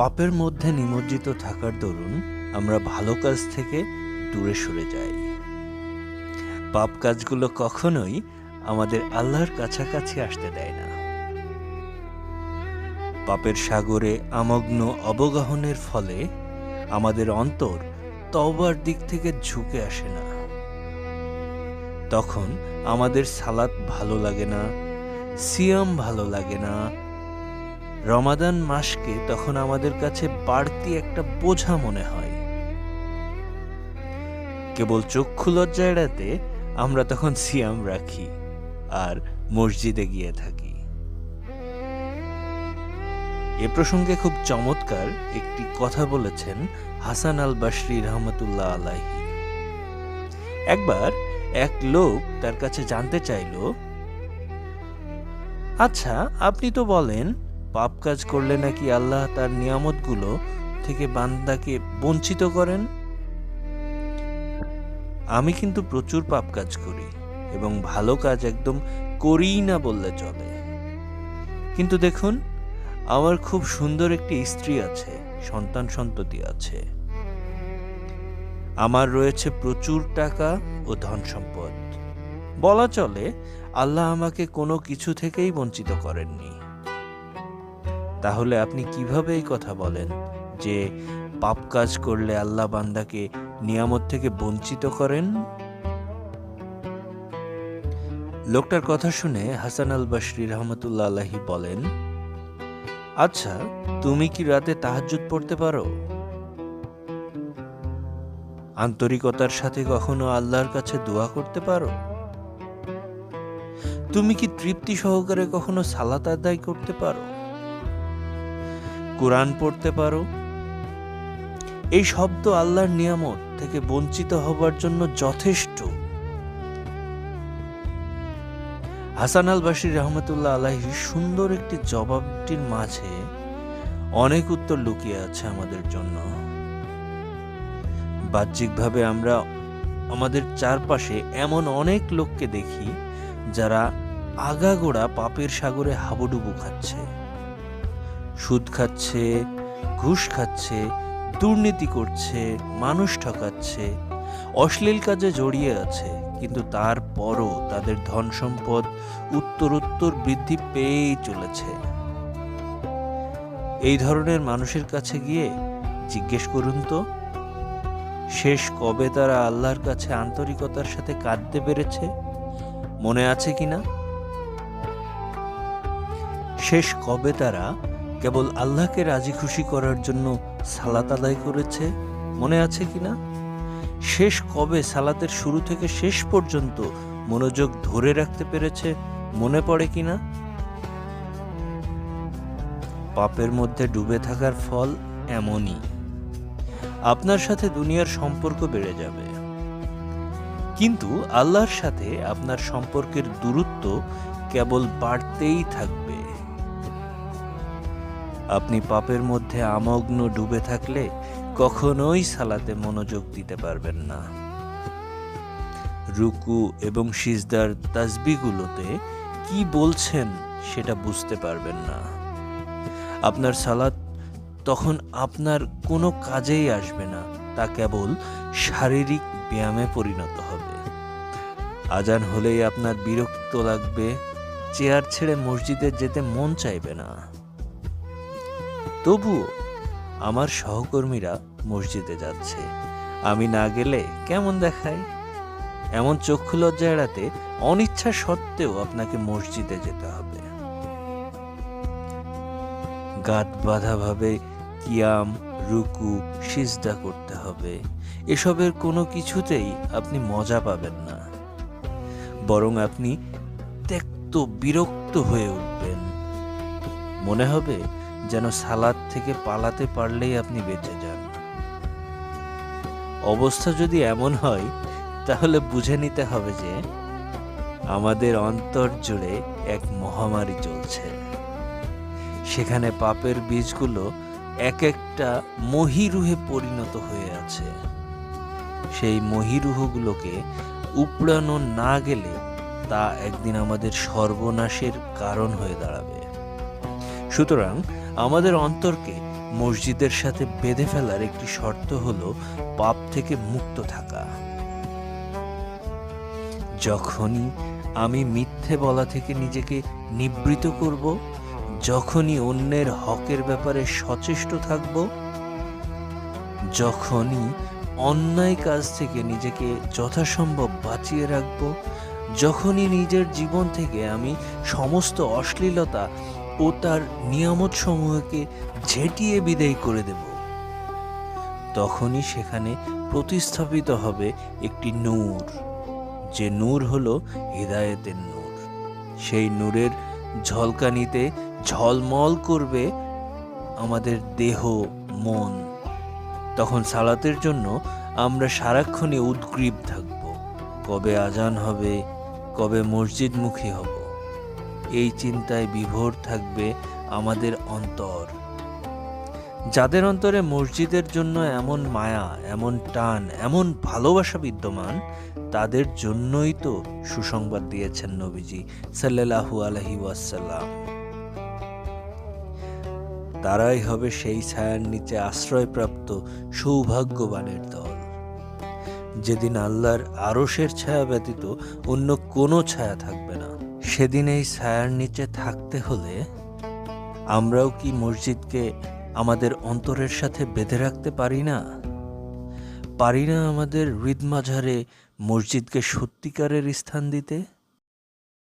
পাপের মধ্যে নিমজ্জিত থাকার দরুন আমরা ভালো কাজ থেকে দূরে সরে যাই। পাপ কাজগুলো কখনোই আমাদের আল্লাহর কাছাকাছি আসতে দেয় না। পাপের সাগরে আমগ্ন অবগাহনের ফলে আমাদের অন্তর তওবার দিক থেকে ঝুঁকে আসে না। তখন আমাদের সালাত ভালো লাগে না, সিয়াম ভালো লাগে না রমাদান মাসকে তখন আমাদের কাছে বাড়তি একটা বোঝা মনে হয়। কেবল চক্ষু লজ্জা এড়াতে আমরা তখন সিয়াম রাখি আর মসজিদে গিয়ে থাকি। এ প্রসঙ্গে খুব চমৎকার একটি কথা বলেছেন হাসান আল বাসরি রহমতুল্লাহ আলাহি একবার এক লোক তার কাছে জানতে চাইল আচ্ছা আপনি তো বলেন পাপ কাজ করলে নাকি আল্লাহ তার নিয়ামতগুলো থেকে বান্দাকে বঞ্চিত করেন? আমি কিন্তু প্রচুর পাপ কাজ করি এবং ভালো কাজ একদম করিই না বললে চলে। কিন্তু দেখুন, আমার খুব সুন্দর একটি স্ত্রী আছে, সন্তান সন্ততি আছে। আমার রয়েছে প্রচুর টাকা ও ধন সম্পদ। বলা চলে, আল্লাহ আমাকে কোনো কিছু থেকেই বঞ্চিত করেননি। তাহলে আপনি কীভাবে এই কথা বলেন? যে পাপ কাজ করলে আল্লাহ বান্দাকে নিয়ামত থেকে বঞ্চিত করেন? লোকটার কথা শুনে হাসান আল বাসরি রহমতুল্লাহ আলাহি বলেন আচ্ছা তুমি কি রাতে তাহাজ্জুদ পড়তে পারো? আন্তরিকতার সাথে কখনো আল্লাহর কাছে দোয়া করতে পারো? তুমি কি তৃপ্তি সহকারে কখনো সালাত আদায় করতে পারো? কোরআন পড়তে পারো? এই শব্দ আল্লাহর নিয়ামত থেকে বঞ্চিত হবার জন্য যথেষ্ট। হাসান আল বাসির রহমতুল্লাহ আলাহি সুন্দর একটি জবাবটির মাঝে অনেক উত্তর লুকিয়ে আছে আমাদের জন্য। বাহ্যিকভাবে আমরা আমাদের চারপাশে এমন অনেক লোককে দেখি যারা আগাগোড়া পাপের সাগরে হাবুডুবু খাচ্ছে। সুদ খাচ্ছে, ঘুষ খাচ্ছে, দুর্নীতি করছে, মানুষ ঠকাচ্ছে, অশ্লীল কাজে জড়িয়ে আছে, কিন্তু তারপরও তাদের ধন সম্পদ উত্তরোত্তর বৃদ্ধি পেয়েই চলেছে। এই ধরনের মানুষের কাছে গিয়ে জিজ্ঞেস করুন তো, শেষ কবে তারা আল্লাহর কাছে আন্তরিকতার সাথে কাঁদতে পেরেছে, মনে আছে কিনা? শেষ কবে তারা কেবল আল্লাহকে রাজি খুশি করার জন্য সালাত আদায় করেছে? মনে আছে কিনা শেষ কবে সালাতের শুরু থেকে শেষ পর্যন্ত মনোযোগ ধরে রাখতে পেরেছে, মনে পড়ে কিনা পাপের মধ্যে ডুবে থাকার ফল এমনই। আপনার সাথে দুনিয়ার সম্পর্ক বেড়ে যাবে। কিন্তু আল্লাহর সাথে আপনার সম্পর্কের দূরত্ব কেবল বাড়তেই থাকবে। আপনি পাপের মধ্যে আমগ্ন ডুবে থাকলে কখনোই সালাতে মনোযোগ দিতে পারবেন না। রুকু এবং সিজদার তাসবিগুলোতে কি বলছেন সেটা বুঝতে পারবেন না। আপনার সালাত তখন আপনার কোনো কাজেই আসবে না, তা কেবল শারীরিক ব্যায়ামে পরিণত হবে। আজান হলেই আপনার বিরক্ত লাগবে, চেয়ার ছেড়ে মসজিদে যেতে মন চাইবে না। তবুও আমার সহকর্মীরা মসজিদে যাচ্ছে। আমি না গেলে কেমন দেখায়? এমন চক্ষু লজ্জা এড়াতে অনিচ্ছা সত্ত্বেও আপনাকে মসজিদে যেতে হবে। গাত বাঁধাভাবে কিয়াম, রুকু, সিজদা করতে হবে। এসবের কোনো কিছুতেই আপনি মজা পাবেন না। বরং আপনি ত্যক্ত বিরক্ত হয়ে উঠবেন। মনে হবে যেন সালাদ থেকে পালাতে পারলেই আপনি বেঁচে যান। অবস্থা যদি এমন হয়, তাহলে বুঝে নিতে হবে যে আমাদের অন্তর জুড়ে এক মহামারী চলছে। সেখানে পাপের বীজগুলো এক একটা মহিরুহে পরিণত হয়ে আছে। সেই মহিরুহগুলোকে উপড়ানো না গেলে তা একদিন আমাদের সর্বনাশের কারণ হয়ে দাঁড়াবে। সুতরাং আমাদের অন্তরকে মসজিদের সাথে বেঁধে ফেলার একটি শর্ত হলো পাপ থেকে মুক্ত থাকা। যখনই আমি মিথ্যে বলা থেকে নিজেকে নিবৃত করব, যখনই অন্যের হকের ব্যাপারে সচেষ্ট থাকব, যখনই অন্যায় কাজ থেকে নিজেকে যথাসম্ভব বাঁচিয়ে রাখব, যখনই নিজের জীবন থেকে আমি সমস্ত অশ্লীলতা ও তার নিয়ামত সমূহকে ঝেঁটিয়ে বিদায় করে দেব। তখনই সেখানে প্রতিস্থাপিত হবে একটি নূর, যে নূর হল হৃদায়তের নূর। সেই নূরের ঝলকানিতে ঝলমল করবে আমাদের দেহ, মন। তখন সালাতের জন্য আমরা সারাক্ষণই উদ্গ্রীব থাকব। কবে আজান হবে, কবে মসজিদমুখী হব? এই চিন্তায় বিভোর থাকবে আমাদের অন্তর। যাদের অন্তরে মসজিদের জন্য এমন মায়া, এমন টান, এমন ভালোবাসা বিদ্যমান, তাদের জন্যই তো সুসংবাদ দিয়েছেন নবীজি সাল্লাল্লাহু আলহি ওয়াসাল্লাম। তারাই হবে সেই ছায়ার নিচে আশ্রয়প্রাপ্ত সৌভাগ্যবানের দল। যেদিন আল্লাহর আরশের ছায়া ব্যতীত অন্য কোনো ছায়া থাকবে সেদিন এই ছায়ার নিচে থাকতে হলে আমরাও কি মসজিদকে আমাদের অন্তরের সাথে বেঁধে রাখতে পারি না? পারি না আমাদের হৃদমাঝারে মসজিদকে সত্যিকারের স্থান দিতে?